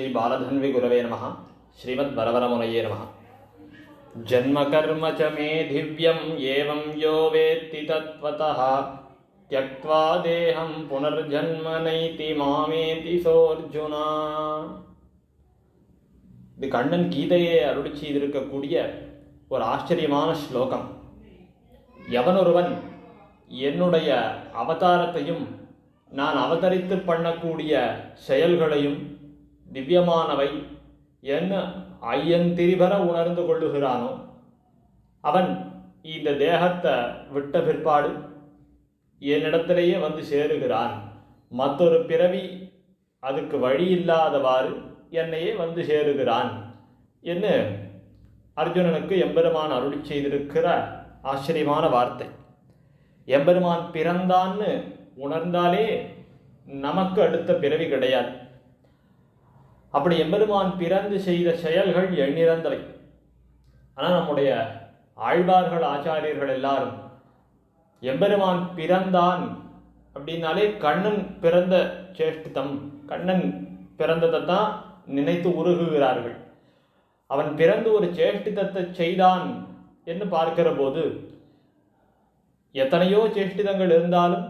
ஸ்ரீ பாலதன்வி குரவே நம ஸ்ரீமத் பரவரமுனையே நம ஜன்மகர்ம ச மே திவ்யம் ஏவம் யோ வேத்தி தத்வதா தியக்வா தேகம் புனர்ஜன்மனைத்தி மாமேதி சோர்ஜுனா இது கண்ணன் கீதையை அருளி செய்திருக்கக்கூடிய ஒரு ஆச்சரியமான ஸ்லோகம் எவனொருவன் என்னுடைய அவதாரத்தையும் நான் அவதரித்து பண்ணக்கூடிய செயல்களையும் திவ்யமானவை என்ன ஐயன் திரிபர உணர்ந்து கொள்ளுகிறானோ அவன் இந்த தேகத்தை விட்ட பிற்பாடு என்னிடத்திலேயே வந்து சேருகிறான். மற்றொரு பிறவி அதுக்கு வழி இல்லாதவாறு என்னையே வந்து சேருகிறான் என்று அர்ஜுனனுக்கு எம்பெருமான் அருள் செய்திருக்கிற ஆச்சரியமான வார்த்தை. எம்பெருமான் பிறந்தான்னு உணர்ந்தாலே நமக்கு அடுத்த பிறவி கிடையாது. அப்படி எம்பெருமான் பிறந்து செய்த செயல்கள் எண்ணிறந்தவை. ஆனால் நம்முடைய ஆழ்வார்கள் ஆச்சாரியர்கள் எல்லாரும் எம்பெருமான் பிறந்தான் அப்படின்னாலே கண்ணன் பிறந்த சேஷ்டிதம் கண்ணன் பிறந்ததை தான் நினைத்து உருகுகிறார்கள். அவன் பிறந்து ஒரு சேஷ்டிதத்தை செய்தான் என்று பார்க்கிற போது எத்தனையோ சேஷ்டிதங்கள் இருந்தாலும்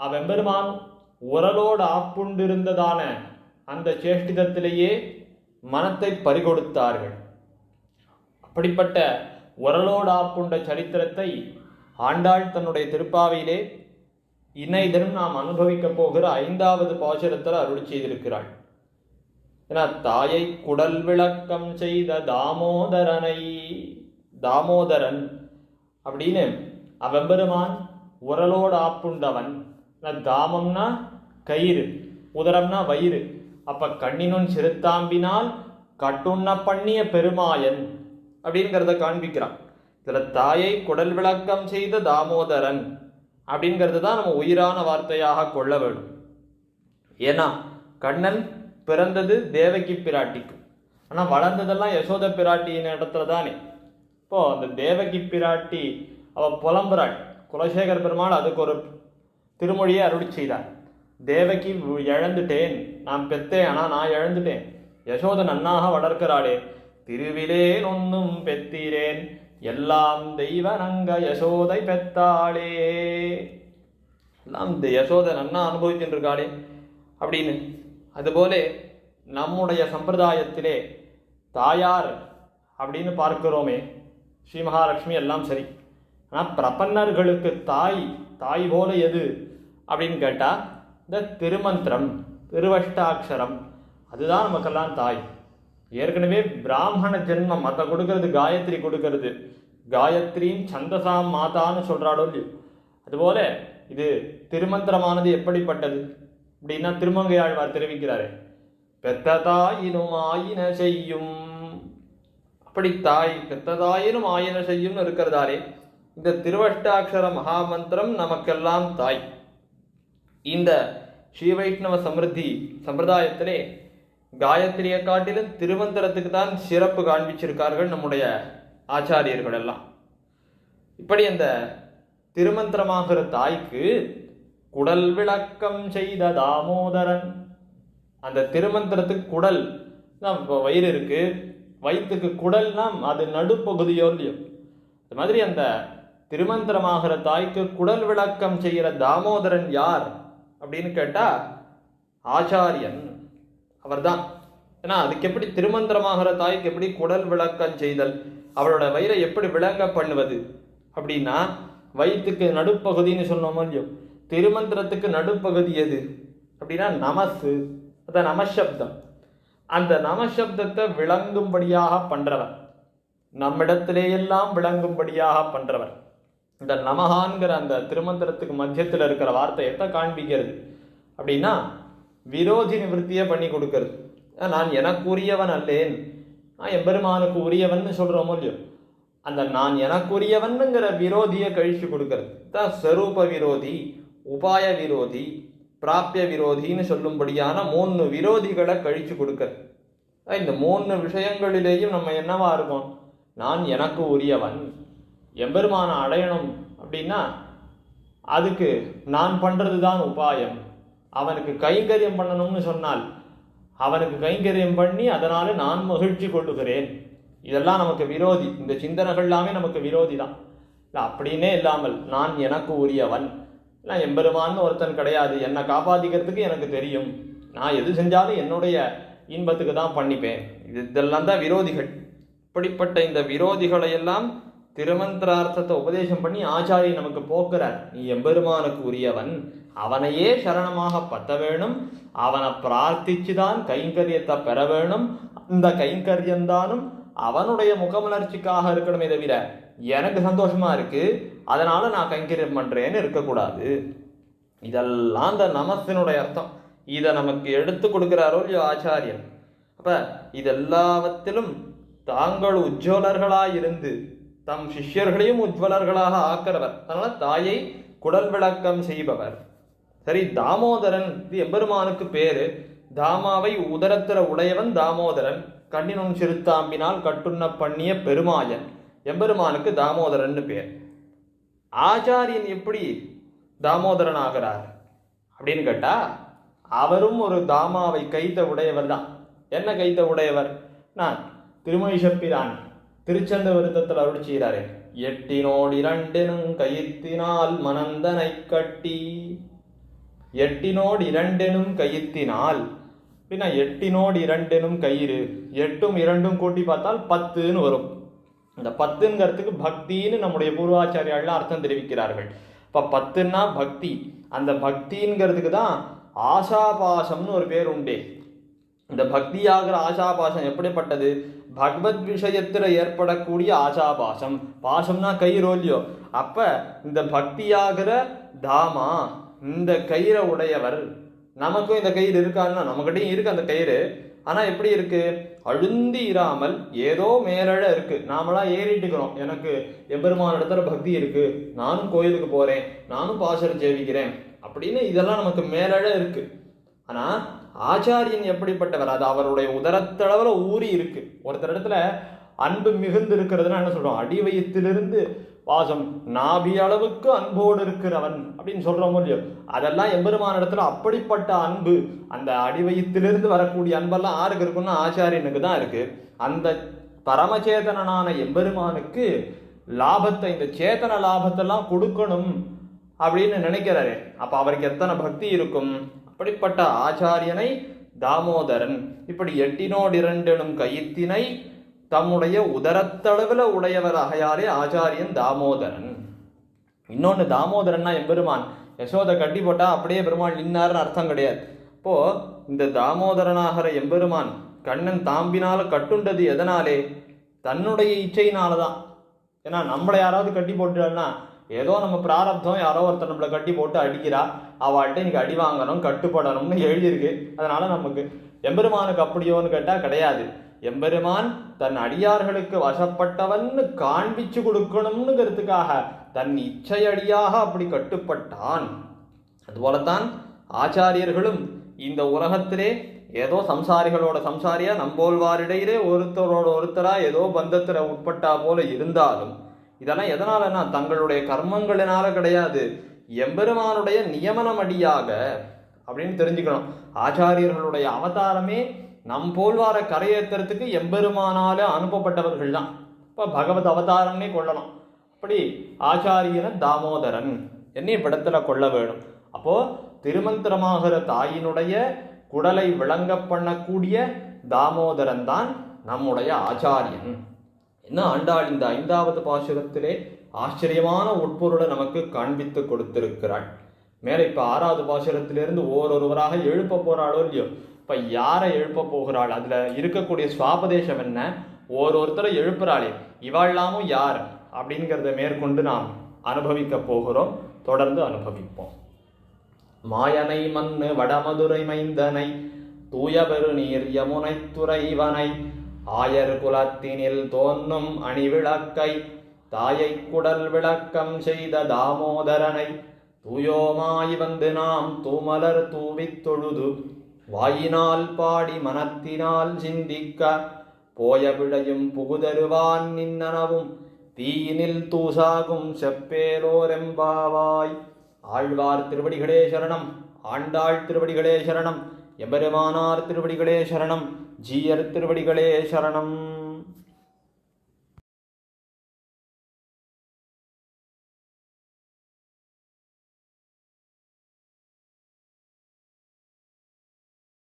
அவ்வெம்பெருமான் உரலோடு ஆப்புண்டிருந்ததான அந்த சேஷ்டிதத்திலேயே மனத்தை பறிகொடுத்தார்கள். அப்படிப்பட்ட உரலோடு ஆப்புண்ட சரித்திரத்தை ஆண்டாள் தன்னுடைய திருப்பாவையிலே இன்னை தினம் நாம் அனுபவிக்கப் போகிற ஐந்தாவது பாசுரத்தில் அருள் செய்திருக்கிறாள். ஏன்னா தாயை குடல் விளக்கம் செய்த தாமோதரனை தாமோதரன் அப்படின்னு அவெம்பெருமான் உரலோடு ஆப்புண்டவன் தாமம்னா கயிறு உதரம்னா வயிறு. அப்ப கண்ணினுன் சிறுத்தாம்பினால் கட்டுண்ண பண்ணிய பெருமாயன் அப்படிங்கிறத காண்பிக்கிறான். இதுல தாயை குடல் விளக்கம் செய்த தாமோதரன் அப்படிங்கிறது தான் நம்ம உயிரான வார்த்தையாக கொள்ள வேண்டும். ஏன்னா கண்ணன் பிறந்தது தேவகி பிராட்டிக்கு. ஆனால் வளர்ந்ததெல்லாம் யசோத பிராட்டியின் இடத்துல தானே இப்போ அந்த தேவகி பிராட்டி அவள் புலம்புறாள். குலசேகர் பெருமாள் அதுக்கு ஒரு திருமொழியை அருள் செய்தார். தேவகி இழந்துட்டேன் நான் பெத்தேன் ஆனால் நான் இழந்துட்டேன் யசோத நன்னாக வளர்க்கிறாளே. திருவிலேன் ஒன்னும் பெத்திரேன் எல்லாம் தெய்வ நங்க யசோதை பெத்தாளே எல்லாம் இந்த யசோதை நன்னா அனுபவிச்சுட்டு இருக்காளே அப்படின்னு. அதுபோல நம்முடைய சம்பிரதாயத்திலே தாயார் அப்படின்னு பார்க்கிறோமே. ஸ்ரீ மகாலட்சுமி எல்லாம் சரி. ஆனால் பிரபன்னர்களுக்கு தாய் தாய் போல எது? அப்படின்னு கேட்டால் இந்த திருமந்திரம் திருவஷ்டாட்சரம் அதுதான் நமக்கெல்லாம் தாய். ஏற்கனவே பிராமண ஜென்மம் அதை கொடுக்கறது காயத்ரி கொடுக்கறது. காயத்ரியும் சந்தசாம் மாதான்னு சொல்கிறாளோ இல்லையோ. அதுபோல இது திருமந்திரமானது எப்படிப்பட்டது? அப்படின்னா திருமங்கையாழ்வார் தெரிவிக்கிறாரு. பெத்ததாயினும் ஆயின செய்யும். அப்படி தாய் பெத்ததாயினும் ஆயின செய்யும்னு இருக்கிறதாலே இந்த திருவஷ்டாட்சர மகாமந்திரம் நமக்கெல்லாம் தாய். இந்த ஸ்ரீ வைஷ்ணவ சமிருத்தி சம்பிரதாயத்திலே காயத்ரியை காட்டிலும் திருமந்திரத்துக்கு தான் சிறப்பு காண்பிச்சிருக்கார்கள் நம்முடைய ஆச்சாரியர்கள் எல்லாம் இப்படி அந்த திருமந்திரமாகிற தாய்க்கு குடல் விளக்கம் செய்த தாமோதரன். அந்த திருமந்திரத்துக்கு குடல் தான் வயிறு இருக்கு வயிற்றுக்கு குடல்னா அது நடுப்பகுதியோ இல்லையோ. அது மாதிரி அந்த திருமந்திரமாகிற தாய்க்கு குடல் விளக்கம் செய்கிற தாமோதரன் யார்? அப்படின்னு கேட்டா ஆச்சாரியன். அவர்தான். ஏன்னா அதுக்கு எப்படி திருமந்திரமாகிற தாய்க்கு எப்படி குடல் விளக்கம் செய்தல் அவளோட வயிறை எப்படி விளங்க பண்ணுவது அப்படின்னா வயிற்றுக்கு நடுப்பகுதின்னு சொன்னோமோ இல்லையோ திருமந்திரத்துக்கு நடுப்பகுதி எது அப்படின்னா நமசு. அதான் நமசப்தம். அந்த நமசப்தத்தை விளங்கும்படியாக பண்றவர். நம்மிடத்திலேயெல்லாம் விளங்கும்படியாக பண்றவர். இந்த நமகான்கிற அந்த திருமந்திரத்துக்கு மத்தியத்தில் இருக்கிற வார்த்தையத்தை காண்பிக்கிறது? அப்படின்னா விரோதி நிவர்த்தியை பண்ணி கொடுக்கறது. நான் எனக்கு உரியவன் அல்லேன். நான் எம்பெருமானுக்கு உரியவன் சொல்கிறோமோ இல்லையோ? அந்த நான் எனக்குரியவன்ங்கிற விரோதியை கழிச்சு கொடுக்கறது. தான் ஸ்வரூப விரோதி உபாய விரோதி பிராப்பிய விரோதின்னு சொல்லும்படியான மூணு விரோதிகளை கழிச்சு கொடுக்கறது. இந்த மூணு விஷயங்களிலேயும் நம்ம என்னவா இருக்கோம்? நான் எனக்கு உரியவன். எம்பெருமானை அடையணும் அப்படின்னா அதுக்கு நான் பண்ணுறது தான் உபாயம். அவனுக்கு கைங்கரியம் பண்ணணும்னு சொன்னால் அவனுக்கு கைங்கரியம் பண்ணி அதனால நான் மகிழ்ச்சி கொள்ளுகிறேன். இதெல்லாம் நமக்கு விரோதி. இந்த சிந்தனைகள் எல்லாமே நமக்கு விரோதி தான் இல்லை அப்படின்னே இல்லாமல் நான் எனக்கு உரியவன். நான் எம்பெருமான்னு ஒருத்தன் கிடையாது. என்னை காப்பாற்றிக்கிறதுக்கு எனக்கு தெரியும். நான் எது செஞ்சாலும் என்னுடைய இன்பத்துக்கு தான் பண்ணிப்பேன். இது இதெல்லாம் தான் விரோதிகள். இப்படிப்பட்ட இந்த விரோதிகளை எல்லாம் திருமந்திரார்த்தத்தை உபதேசம் பண்ணி ஆச்சாரியை நமக்கு போக்குறார். நீ எம்பெருமானுக்கு உரியவன். அவனையே சரணமாக பத்த வேணும் அவனை பிரார்த்திச்சுதான் கைங்கரியத்தை பெற வேணும் அந்த கைங்கரியந்தானும் அவனுடைய முகமலர்ச்சிக்காக இருக்கணுமே தவிர எனக்கு சந்தோஷமா இருக்கு. அதனால நான் கைங்கரியம் பண்றேன்னு இருக்கக்கூடாது. இதெல்லாம் அந்த நமத்தினுடைய அர்த்தம். இதை நமக்கு எடுத்து கொடுக்கிறாரோ இல்லையோ ஆச்சாரியன் அப்ப இதெல்லாவத்திலும் தாங்கள் உஜ்ஜோலர்களாக இருந்து தம் சிஷ்யர்களையும் உஜ்வலர்களாக ஆக்கிறவர். அதனால தாயை குடல் விளக்கம் செய்பவர். சரி தாமோதரன் இது எம்பெருமானுக்கு பேரு. தாமாவை உதரத்திர உடையவன் தாமோதரன் கண்ணினும் சிறுத்தாம்பினால் கட்டுண்ண பண்ணிய பெருமாயன். எம்பெருமானுக்கு தாமோதரன்னு பேர். ஆச்சாரியன் எப்படி தாமோதரன் ஆகிறார் அப்படின்னு கேட்டா அவரும் ஒரு தாமாவை கைத்த உடையவர் தான். என்ன கைத்த உடையவர்? நான் திருமணிஷப்பிரான். திருச்சந்த விருத்தத்தில் அருள் செய்கிறாரே. எட்டினோடு இரண்டெனும் கயித்தினால் மனந்தனை கட்டி. எட்டினோடு இரண்டெனும் கயித்தினால் அப்படின்னா எட்டினோடு இரண்டெனும் கயிறு எட்டும் இரண்டும் கூட்டி பார்த்தால் பத்துன்னு வரும். இந்த பத்துங்கிறதுக்கு பக்தின்னு நம்முடைய பூர்வாச்சாரியாலாம் அர்த்தம் தெரிவிக்கிறார்கள். இப்போ பத்துன்னா பக்தி. அந்த பக்திங்கிறதுக்கு தான் ஆசாபாசம்னு ஒரு பேர் உண்டே. இந்த பக்தியாகிற ஆசாபாசம் எப்படிப்பட்டது? பகவத் விஷயத்தில் ஏற்படக்கூடிய ஆசாபாசம். பாசம்னா கயிறு இல்லையோ அப்போ இந்த பக்தியாகிற தாமா இந்த கயிறை உடையவர். நமக்கும் இந்த கயிறு இருக்கான்னா நம்மகிட்டையும் இருக்கு அந்த கயிறு. ஆனால் எப்படி இருக்கு? அழுந்தி இராமல் ஏதோ மேலழ இருக்கு. நாமளா ஏறிட்டுக்கிறோம் எனக்கு எம்பெருமான இடத்துல பக்தி இருக்கு. நானும் கோயிலுக்கு போறேன். நானும் பாசரம் சேவிக்கிறேன். அப்படின்னு இதெல்லாம் நமக்கு மேலழ இருக்கு. ஆனால் ஆச்சாரியன் எப்படிப்பட்டவர்? அது அவருடைய உதரத்தளவில் ஊறி இருக்கு. ஒருத்தர் இடத்துல அன்பு மிகுந்து இருக்கிறதுனா என்ன சொல்றோம்? அடி பாசம் வாசம் நாபி அளவுக்கு அன்போடு இருக்கிறவன் அப்படின்னு சொல்றோம் இல்லையோ? அதெல்லாம் எம்பெருமான இடத்துல அப்படிப்பட்ட அன்பு அந்த அடிவயத்திலிருந்து வரக்கூடிய அன்பெல்லாம் யாருக்கு இருக்குன்னா ஆச்சாரியனுக்கு தான் இருக்கு. அந்த பரமச்சேதனனான எம்பெருமானுக்கு லாபத்தை இந்த சேத்தன லாபத்தெல்லாம் கொடுக்கணும் அப்படின்னு நினைக்கிறாரு. அப்ப அவருக்கு எத்தனை பக்தி இருக்கும்? அப்படிப்பட்ட ஆச்சாரியனை தாமோதரன் இப்படி எட்டினோடு இரண்டெனும் தம்முடைய உதரத்தளவில் உடையவர் அகையாலே ஆச்சாரியன் தாமோதரன். இன்னொன்று தாமோதரன்னா எம்பெருமான் யசோதை கட்டி போட்டால் அப்படியே பெருமாள் நின்னார்னு அர்த்தம் கிடையாது. இப்போது இந்த தாமோதரனாகிற எம்பெருமான் கண்ணன் தாம்பினால் கட்டுண்டது எதனாலே? தன்னுடைய இச்சையினால தான் ஏன்னா நம்மளை யாராவது கட்டி போட்டுட்டான்னா ஏதோ நம்ம பிராரப்தம் யாரோ ஒருத்தர் நம்மளை கட்டி போட்டு அடிக்கிறா. அவள்கிட்ட இன்னைக்கு அடி வாங்கணும் கட்டுப்படணும்னு எழுதியிருக்கு. அதனால் நமக்கு எம்பெருமானுக்கு அப்படியோன்னு கேட்டால் கிடையாது. எம்பெருமான் தன் அடியார்களுக்கு வசப்பட்டவன்னு காண்பிச்சு கொடுக்கணும்னுங்கிறதுக்காக தன் இச்சையடியாக அப்படி கட்டுப்பட்டான். அதுபோலத்தான் ஆச்சாரியர்களும் இந்த உலகத்திலே ஏதோ சம்சாரிகளோட சம்சாரியா நம்போல்வாரிடையிலே ஒருத்தரோட ஒருத்தரா ஏதோ பந்தத்தில் உட்பட்டா போல இருந்தாலும் இதெல்லாம் எதனாலன்னா தங்களுடைய கர்மங்களினால கிடையாது. எம்பெருமானுடைய நியமனம் அடியாக அப்படின்னு தெரிஞ்சுக்கணும். ஆச்சாரியர்களுடைய அவதாரமே நம் போல்வார கரையேற்றுறதுக்கு எம்பெருமானால அனுப்பப்பட்டவர்கள் தான் இப்போ பகவத் அவதாரம்னே கொள்ளலாம். அப்படி ஆச்சாரியன தாமோதரன் என்னை படத்தில் கொள்ள வேணும். அப்போது திருமந்திரமாகிற தாயினுடைய குடலை விளங்க பண்ணக்கூடிய தாமோதரன் தான் நம்முடைய ஆச்சாரியன். என்ன ஆண்டாள் இந்த ஐந்தாவது பாசுரத்திலே ஆச்சரியமான உட்பொருளை நமக்கு காண்பித்து கொடுத்திருக்கிறாள். மேலே இப்போ ஆறாவது பாசுரத்திலிருந்து ஓரொருவராக எழுப்ப போகிறாளோ இல்லையோ? இப்போ யாரை எழுப்ப போகிறாள்? அதில் இருக்கக்கூடிய சுவாபதேசம் என்ன? ஒருத்தரை எழுப்புறாளே. இவாழ்லாமும் யார் அப்படிங்கிறத மேற்கொண்டு நாம் அனுபவிக்க போகிறோம். தொடர்ந்து அனுபவிப்போம். மாயனை மண்ணு வடமதுரை மைந்தனை தூயபெரு நீர் யமுனை துறைவனை ஆயர் குலத்தினில் தோன்றும் அணிவிளக்கை தாயை குடல் விளக்கம் செய்த தாமோதரனை தூயோமாய் வந்து நாம் தூமலர் தூவித் தொழுது வாயினால் பாடி மனத்தினால் சிந்திக்க போய விடையும் புகுதருவான் நின்னனவும் தீயினில் தூசாகும் செப்பேலோரெம்பாவாய். ஆழ்வார் திருவடிகளே சரணம் ஆண்டாள் திருவடிகளே சரணம் எம்பெருமானார் திருவடிகளே சரணம் ஜீயர் திருவடிகளே சரணம்.